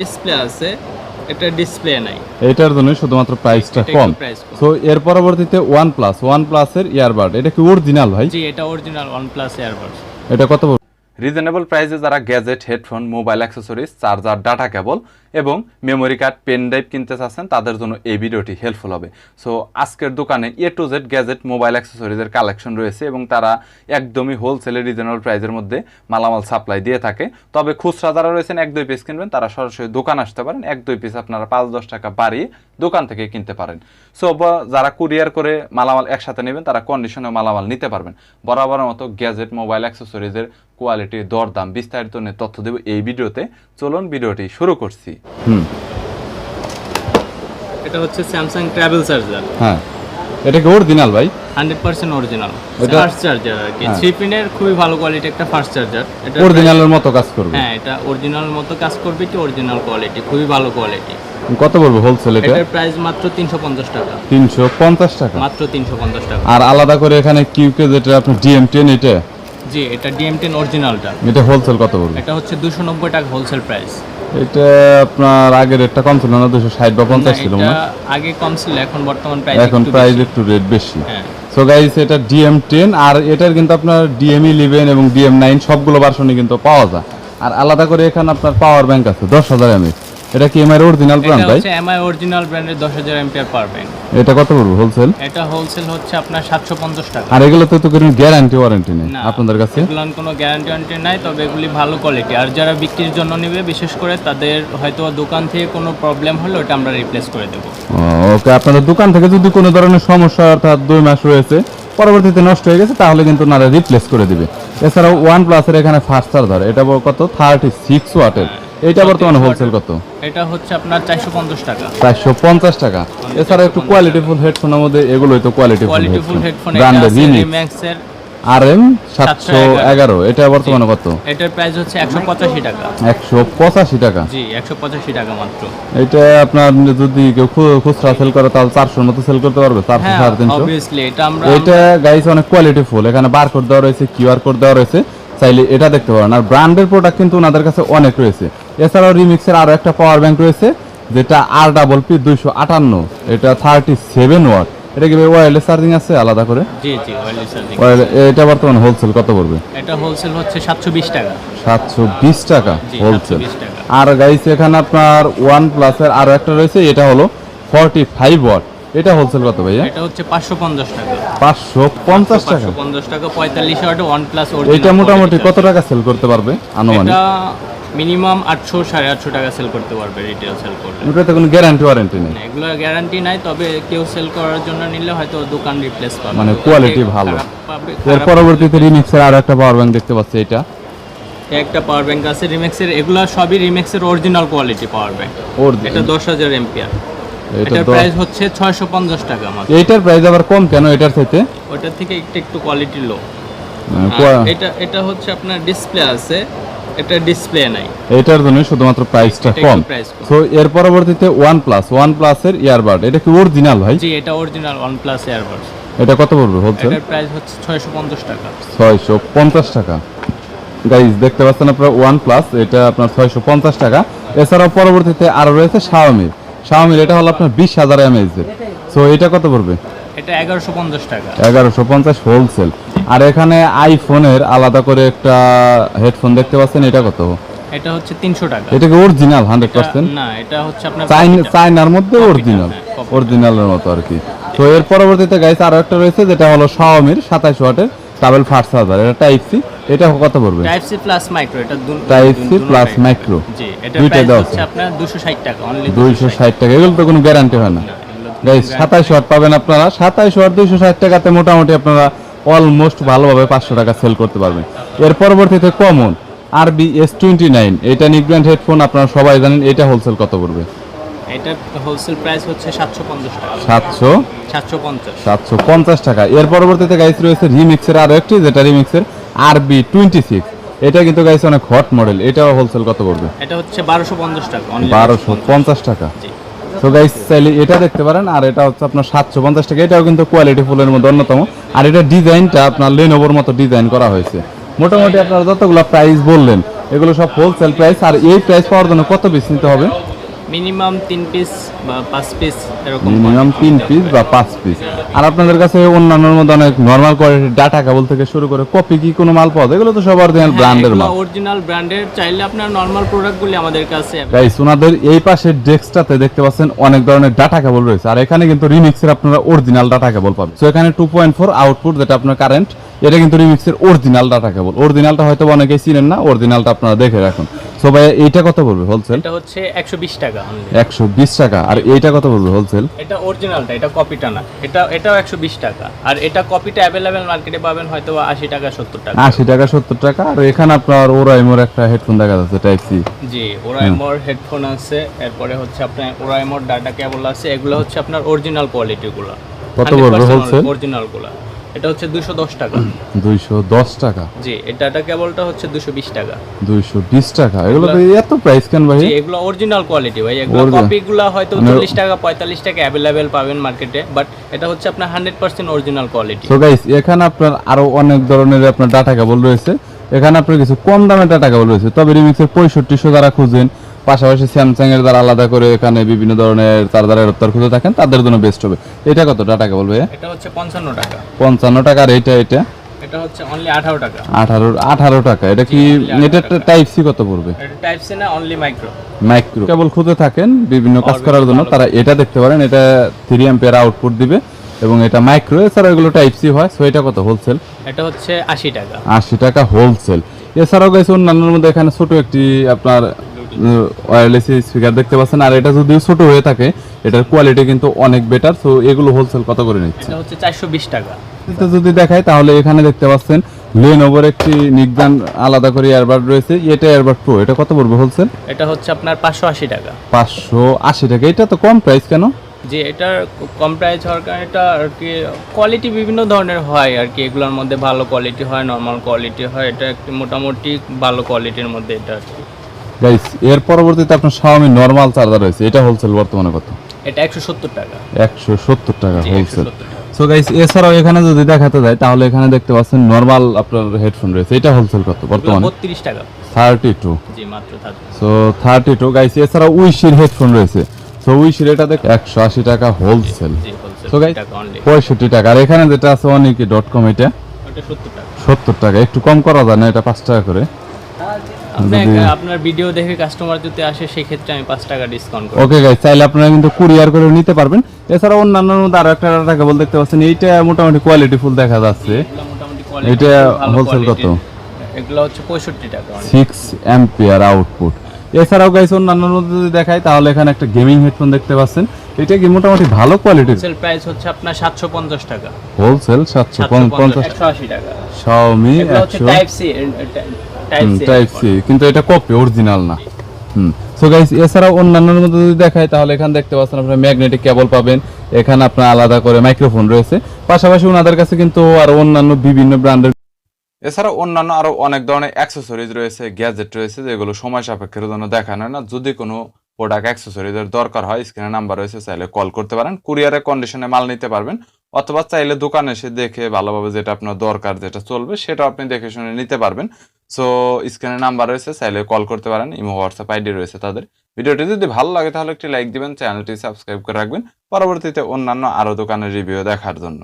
Display আছে এটা display নাই। এটার জন্য শুধুমাত্র প্রাইসটা কম। সো এর পরবর্তীতে ওয়ান প্লাস ওয়ান প্লাসের ইয়ারবাড এটা কি অরিজিনাল ভাই? জি এটা অরিজিনাল OnePlus ইয়ারবাড এটা কত রিজনেবল প্রাইসে যারা gadget headphone mobile accessories charger data cable এবং মেমোরি কার্ড পেন ড্রাইভ কিনতে চাচ্ছেন, তাদের জন্য এই ভিডিওটি হেল্পফুল হবে। সো আজকের দোকানে A to Z gadget mobile অ্যাক্সেসরিজের collection রয়েছে এবং তারা একদমই হোলসেলে রিজনেবল প্রাইসের মধ্যে মালামাল সাপ্লাই দিয়ে থাকে। তবে খুচরা যারা রয়েছেন, এক দুই পিস কিনবেন, তারা সরাসরি দোকান আসতে পারেন। এক দুই পিস আপনারা পাঁচ দশ টাকা বাড়িয়ে দোকান থেকে কিনতে পারেন। সো যারা কুরিয়ার করে মালামাল একসাথে নেবেন, তারা কন্ডিশনে মালামাল নিতে পারবেন। বরাবর মতো গ্যাজেট মোবাইল অ্যাক্সেসরিজের কোয়ালিটি দরদাম বিস্তারিত নিয়ে তথ্য দেব এই ভিডিওতে। চলুন ভিডিওটি শুরু করছি। হুম। এটা হচ্ছে স্যামসাং ট্রাভেল চার্জার হ্যাঁ। এটা কি অরিজিনাল ভাই? হান্ড্রেড পার্সেন্ট অরিজিনাল এটা- ফার্স্ট চার্জার আর কি। হ্যাঁ। থ্রি পিনের খুবই ভালো কোয়ালিটি একটা ফার্স্ট চার্জার এটা অরিজিনালের মতো কাজ করবে। হ্যাঁ এটা অরিজিনাল মতো কাজ করবে কি অরিজিনাল কোয়ালিটি খুবই ভালো কোয়ালিটি কত পড়বে হোলসেল এটা? এটার প্রাইস মাত্র তিনশো পঞ্চাশ টাকা। তিনশো পঞ্চাশ টাকা। মাত্র তিনশো পঞ্চাশ টাকা। আর আলাদা করে এখানে কিউকে যেটা আপনার ডিএম টেন এটা? জি এটা ডিএম টেন অরিজিনালটা এটা হোলসেল কত পড়বে এটা হচ্ছে দুশো নব্বই টাকা হোলসেল প্রাইস এটা আপনার আগের রেটটা কম ছিল না দুশো ষাট বা পঞ্চাশ ছিল না আগে কম ছিল এখন বর্তমান প্রাইস এখন প্রাইস একটু রেট বেশি। হ্যাঁ। সো গাইস এটা ডিএম টেন আর এটার কিন্তু আপনার ডিএম ইলেভেন এবং ডিএম নাইন সবগুলো ভার্সনই কিন্তু পাওয়া যায়। আর আলাদা করে এখানে আপনার পাওয়ার ব্যাংক আছে দশ হাজার এমএস এটা কি এমআই অরিজিনাল এটা ভাই হচ্ছে এমআই অরিজিনাল ব্র্যান্ডের দশ হাজার এমপিআর পারবেন এটা কত পড়বে হোলসেল এটা হোলসেল হচ্ছে আপনার সাতশো পঞ্চাশ টাকা। আর এগুলোতে তো কোনো গ্যারান্টি ওয়ারেন্টি নেই আপনাদের কাছে? এগুলোর কোনো গ্যারান্টি ওয়ারেন্টি নাই তবে এগুলি ভালো কোয়ালিটি আর যারা বিক্রির জন্য নেবে বিশেষ করে তাদের হয়তো দোকান থেকে কোনো প্রবলেম হলে ওটা আমরা রিপ্লেস করে দেবো। ওকে আপনাদের দোকান থেকে যদি কোনো ধরনের সমস্যা অর্থাৎ দুই মাস রয়েছে পরবর্তীতে নষ্ট হয়ে গেছে তাহলে কিন্তু ওনারা রিপ্লেস করে দিবে। এছাড়াও ওয়ান প্লাসের এখানে ফাস্ট চার্জার এটা কত? থার্টি সিক্স ওয়াটের এটা বর্তমানে হোলসেল কত? এটা হচ্ছে আপনার চারশো পঞ্চাশ টাকা। চারশো পঞ্চাশ টাকা। এছাড়া একটু কোয়ালিটিফুল হেডফোনের মধ্যে এগুলোই তো কোয়ালিটিফুল কোয়ালিটিফুল হেডফোন ব্র্যান্ডের রিমিক্স রিম্যাক্সের আর এম সাতশো এগারো। এটা বর্তমানে কত? এটার প্রাইস হচ্ছে একশো পঁচাশি টাকা। একশো পঁচাশি টাকা? জি একশো পঁচাশি টাকা মাত্র। এটা আপনার যদি কেউ খুচরা সেল করে তাহলে চারশোর মতো সেল করতে পারবে চারশো হ্যাঁ সাড়ে তিনশো। অবভিয়াসলি এটা আমরা এটা গাইস অনেক কোয়ালিটি ফুল এখানে বারকোড দেওয়া রয়েছে কিউআর কোড দেওয়া রয়েছে। চাইলে এটা দেখতে পারেন। আর ব্র্যান্ডের প্রোডাক্ট কিন্তু ওনাদের কাছে অনেক রয়েছে। এছাড়াও রিমিক্সের আরও একটা পাওয়ার ব্যাংক রয়েছে যেটা আর ডাবল পি দুইশো আটান্ন। এটা থার্টি সেভেন ওয়াট এটা কি ওয়ারলেস চার্জিং আছে? আলাদা করে? জি জি ওয়েলি চার্জিং এটা বর্তমানে হোলসেল কত পড়বে? এটা হোলসেল হচ্ছে সাতশো বিশ টাকা। সাতশো বিশ টাকা হোলসেল আর গাইস এখানে আপনার ওয়ান প্লাসের আরও একটা রয়েছে এটা হলো ফর্টি ফাইভ ওয়াট এটা হোলসেল কত ভাইয়া? এটা হচ্ছে পাঁচশো পঞ্চাশ টাকা। পাঁচশো পঞ্চাশ টাকা? পাঁচশো পঞ্চাশ টাকা পঁয়তাল্লিশ ওয়াটে ওয়ান প্লাস এটা মোটামুটি কত টাকা সেল করতে পারবে আনুমানিক? এটা মিনিমাম আটশো সাড়ে আটশো টাকা সেল করতে পারবে রিটেল সেল করলে। এটাতে কোনো গ্যারান্টি ওয়ারেন্টি নেই? এগুলো গ্যারান্টি নাই তবে কেউ সেল করার জন্য নিলে হয়তো দোকান রিপ্লেস পাবে। মানে থেকে ভালো। এর পরবর্তীতে রিমিক্সের আরও একটা পাওয়ার ব্যাংক দেখতে পাচ্ছি এটা। একটা পাওয়ার ব্যাংক আছে রিমেক্সের এগুলো সবই রিমেক্সের অরিজিনাল কোয়ালিটি পাওয়ার ব্যাংক এটা দশ হাজার এমপিআর এটার প্রাইস হচ্ছে ছয়শো পঞ্চাশ টাকা মাত্র। এইটার প্রাইস আবার কম কেন এটার থেকে ওটার থেকে একটু একটু কোয়ালিটি লো মানে এটা এটা হচ্ছে আপনার ডিসপ্লে আছে এটা ডিসপ্লে নাই। এটার জন্য শুধুমাত্র প্রাইসটা কম। তো এর পরবর্তীতে প্লাস ওয়ান প্লাসের ইয়ারবাড এটা কি অরিজিনাল ভাই? জি এটা অরিজিনাল প্লাস এয়ারবাডস এটা কত পড়বে হোলসেল এটার প্রাইস হচ্ছে ছয়শো পঞ্চাশ টাকা। ছয়শো পঞ্চাশ টাকা। গাইজ দেখতে পাচ্ছেন আপনার প্লাস এটা আপনার ছয়শো পঞ্চাশ টাকা। এছাড়াও পরবর্তীতে আরও রয়েছে শাওমির শাওমির এটা হলো আপনার বিশ হাজার এমএইচ এর সো এটা কত পড়বে? এটা টাকা। হোলসেল আর এখানে আইফোনের আলাদা করে একটা হেডফোন দেখতে পাচ্ছেন এটা কত? এটা হচ্ছে তিনশো টাকা। এটা কি অরিজিনাল হান্ড্রেড এটা- পার্সেন্ট না এটা হচ্ছে আপনার চাইনার মধ্যে অরিজিনাল হ্যাঁ। অরিজিনালের মতো আর কি। তো এর পরবর্তীতে গাইস আরও একটা রয়েছে যেটা হলো শাওমির সাতাশ ওয়াটের ডাবল ফাস্ট চার্জার এটা টাইপ সি এটা কত পড়বে? টাইপ সি প্লাস মাইক্রো এটা টাইপ সি প্লাস মাইক্রো জি এটা প্রাইস হচ্ছে আপনার দুশো ষাট টাকা অনলি দুইশো ষাট। টাকা। এগুলো তো কোনো গ্যারান্টি হয় না। গাইস সাতাইশ ওয়াট পাবেন আপনারা। সাতাইশ ওয়াট দুইশো ষাট টাকাতে মোটামুটি আপনারা অলমোস্ট ভালোভাবে পাঁচশো টাকা সেল করতে পারবেন। এর পরবর্তীতে কমন আর বি এস টোয়েন্টি নাইন এটা নিকব্র্যান্ড হেডফোন আপনারা সবাই জানেন এটা হোলসেল কত পড়বে? এটা হোলসেল প্রাইস হচ্ছে টাকা। টাকা। এর পরবর্তীতে গাইস রয়েছে রিমিক্সের আরও একটি যেটা রিমিক্সের এটা কিন্তু গাইস অনেক হট মডেল এটাও হোলসেল কত পড়বে? এটা হচ্ছে টাকা। জি। তো গাইস এটা দেখতে পারেন, আর এটা হচ্ছে আপনার সাতশো পঞ্চাশ টাকা। এটাও কিন্তু কোয়ালিটি ফুলের মধ্যে অন্যতম। আর এটা ডিজাইনটা আপনার লেনোভোর মতো ডিজাইন করা হয়েছে। মোটামুটি আপনারা যতগুলো প্রাইস বললেন, এগুলো সব হোলসেল প্রাইস আর এই প্রাইস পাওয়ার জন্য কত পিস নিতে হবে? মিনিমাম তিন পিস বা পাঁচ পিস এরকম মিনিমাম তিন পিস বা পাঁচ পিস আর আপনাদের কাছে অন্যান্যর মধ্যে অনেক নর্মাল কোয়ালিটির ডাটা কেবল থেকে শুরু করে কপি কি কোনো মাল পাওয়া যায়? এগুলো তো সব অরিজিনাল ব্র্যান্ডের মাল। অরিজিনাল ব্র্যান্ডের চাইলে আপনার নর্মাল প্রোডাক্টগুলি আমাদের কাছে গাইস ওনাদের এই পাশের ডেস্কটাতে দেখতে পাচ্ছেন অনেক ধরনের ডাটা কেবল রয়েছে। আর এখানে কিন্তু রিমিক্সের আপনারা অরিজিনাল ডাটা কেবল পাবেন। তো এখানে টু পয়েন্ট ফোর আউটপুট যেটা আপনার কারেন্ট এটা কিন্তু রিমিক্সের অরিজিনাল ডাটা কেবল অরিজিনালটা হয়তো অনেকেই চিনেন না অরিজিনালটা আপনারা দেখে রাখুন। সো ভাই এইটা কত পড়বে হোলসেল এটা হচ্ছে একশো বিশ টাকা only। একশো বিশ টাকা। আর এইটা কত পড়বে হোলসেল এটা অরিজিনালটা এটা কপিটা না। এটা এটাও একশো বিশ টাকা। আর এটা কপিটা অ্যাভেলেবেল মার্কেটে পাবেন হয়তো আশি টাকা সত্তর টাকা। আশি টাকা সত্তর টাকা। আর এখানে আপনার ওরাইমোর একটা হেডফোন দেখা যাচ্ছে টাইপ সি জি ওরাইমোর হেডফোন আছে। এরপরে হচ্ছে আপনার ওরাইমোর ডাটা কেবল আছে। এগুলো হচ্ছে আপনার অরিজিনাল কোয়ালিটিগুলো কত পড়বে wholesale? অরিজিনালগুলো এটা হচ্ছে দুশো দশ টাকা। দুইশো দশ টাকা। জি এই ডাটা কেবলটা হচ্ছে দুশো বিশ টাকা। দুইশো বিশ টাকা। এগুলো তো এত প্রাইস কেন ভাই? জি এগুলো অরিজিনাল কোয়ালিটি ভাই। এগুলো কপিগুলো হয়তো মানে- চল্লিশ টাকা পঁয়তাল্লিশ টাকা অ্যাভেলেবেল পাবেন মার্কেটে বাট এটা হচ্ছে আপনার hundred percent original quality so guys এখানে আপনার আরও অনেক ধরনের আপনার ডাটা কেবল রয়েছে। এখানে আপনার কিছু কম দামের ডাটা কেবল রয়েছে। তবে রিমিক্সের পঁয়ষট্টিশো যারা খুঁজেন পাশাপাশি স্যামসাং এর দ্বারা আলাদা করে এখানে বিভিন্ন ধরনের চার্জার এরপ্তার খুঁজে থাকেন তাদের জন্য বেস্ট হবে। এটা কত ডাটা কেবল ভাইয়া এটা হচ্ছে পঞ্চান্ন টাকা। পঞ্চান্ন টাকা আর এটা এটা? এটা হচ্ছে অনলি আঠারো টাকা। আঠারো আঠারো টাকা। এটা কি এটা 18 টাইপ সি কত পড়বে? এটা টাইপ সি না অনলি মাইক্রো মাইক্রো কেবল খুঁজে থাকেন বিভিন্ন কাজ করার জন্য। তারা এটা দেখতে পারেন এটা থ্রি এম্পিয়ার আউটপুট দিবে এবং এটা মাইক্রো এছাড়া এগুলো টাইপ সি হয় সো এটা কত? হোলসেল এটা হচ্ছে আশি টাকা। আশি টাকা হোলসেল এছাড়াও গেছে অন্যান্যর মধ্যে এখানে ছোট একটি আপনার ওয়্যারলেস স্পিকার দেখতে পাচ্ছেন। আর এটা যদিও ছোট হয়ে থাকে এটার কোয়ালিটি কিন্তু অনেক বেটার সো এগুলো হোলসেল কত করে নিচ্ছে? এটা হচ্ছে চারশো বিশ টাকা। এটা যদি দেখাই তাহলে এখানে দেখতে পাচ্ছেন লেনোভোর একটি নিকদান আলাদা করে এয়ারবাড রয়েছে এটা এয়ারবাড প্রো এটা কত পড়বে হোলসেল এটা হচ্ছে আপনার পাঁচশো আশি টাকা। পাঁচশো আশি টাকা এটা তো কম প্রাইস কেন? যে এটার কম প্রাইস হওয়ার কারণে এটা আর কি কোয়ালিটি বিভিন্ন ধরনের হয় আর কি এগুলোর মধ্যে ভালো কোয়ালিটি হয় নর্মাল কোয়ালিটি হয় এটা একটি মোটামুটি ভালো কোয়ালিটির মধ্যে এটা আর কি। গাইস এর পরবর্তীতে আপনার Xiaomi নরমাল চার্জার রয়েছে। এটা হোলসেল বর্তমানে কত? এটা একশো সত্তর টাকা। একশো সত্তর টাকা হোলসেল সো গাইস এছাড়াও এখানে যদি দেখাতে যায় তাহলে এখানে দেখতে পাচ্ছেন নরমাল আপনার হেডফোন রয়েছে। এটা হোলসেল কত বর্তমানে? বত্রিশ টাকা। থার্টি টু জি মাত্র থাকবে সো থার্টি টু গাইস এছাড়াও উইশির হেডফোন রয়েছে। সো উইশির এটা দেখ একশো আশি টাকা হোলসেল হোলসেল So guys- টাকা পঁয়ষট্টি টাকা। আর এখানে যেটা আছে অনেকে ডট কম এটা ওটা সত্তর টাকা। সত্তর টাকা। একটু কম করা যায় না এটা পাঁচ টাকা করে। আপনার ভিডিও দেখে কাস্টমার যদি আসে সেই ক্ষেত্রে আমি পাঁচ টাকা ডিসকাউন্ট করব। ওকে গাইস চাইলে আপনারা কিন্তু কুরিয়ার করে নিতে পারবেন। এছাড়া অন্যান্য মধ্যে আরও একটা টাকা বল দেখতে পাচ্ছেন এইটা মোটামুটি কোয়ালিটি ফুল দেখা যাচ্ছে। এটা wholesale কত? এগুলো হচ্ছে পঁয়ষট্টি টাকা only। সিক্স অ্যাম্পিয়ার আউটপুট এছাড়াও গাইস অন্যান্য যদি দেখাই তাহলে এখানে একটা গেমিং হেডফোন দেখতে পাচ্ছেন। এটা কি মোটামুটি ভালো কোয়ালিটির হোলসেল প্রাইস হচ্ছে আপনার সাতশো পঞ্চাশ টাকা। হোলসেল সাতশো পঞ্চাশ একশো আশি টাকা। শাওমি এগুলো টাইপ সি টাইপ সি কিন্তু এটা কপি অরিজিনাল না। হুম। সো গাইস এছাড়াও অন্যান্যর মধ্যে যদি দেখাই তাহলে এখানে দেখতে পাচ্ছেন আপনার ম্যাগনেটিক কেবল পাবেন। এখানে আপনার আলাদা করে মাইক্রোফোন রয়েছে। পাশাপাশি ওনাদের কাছে কিন্তু আর অন্যান্য বিভিন্ন ব্র্যান্ডের এছাড়া অন্যান্য আরও অনেক ধরনের অ্যাক্সেসরিজ রয়েছে গ্যাজেট রয়েছে যেগুলো সময় সাপেক্ষের জন্য দেখানো হয় না। যদি কোনো প্রোডাক্ট অ্যাক্সেসরিজের দরকার হয় স্ক্রিনে নাম্বার রয়েছে চাইলে কল করতে পারেন। কুরিয়ারের কন্ডিশনে মাল নিতে পারবেন। অথবা চাইলে দোকানে এসে দেখে ভালোভাবে যেটা আপনার দরকার যেটা চলবে, সেটা আপনি দেখে শুনে নিতে পারবেন। সো স্ক্রিনে নাম্বার রয়েছে, চাইলে কল করতে পারেন, ইমো হোয়াটসঅ্যাপ আইডি রয়েছে তাদের। ভিডিওটি যদি ভালো লাগে তাহলে একটি লাইক দিবেন চ্যানেলটি সাবস্ক্রাইব করে রাখবেন। পরবর্তীতে অন্যান্য আরও দোকানের রিভিউ দেখার জন্য।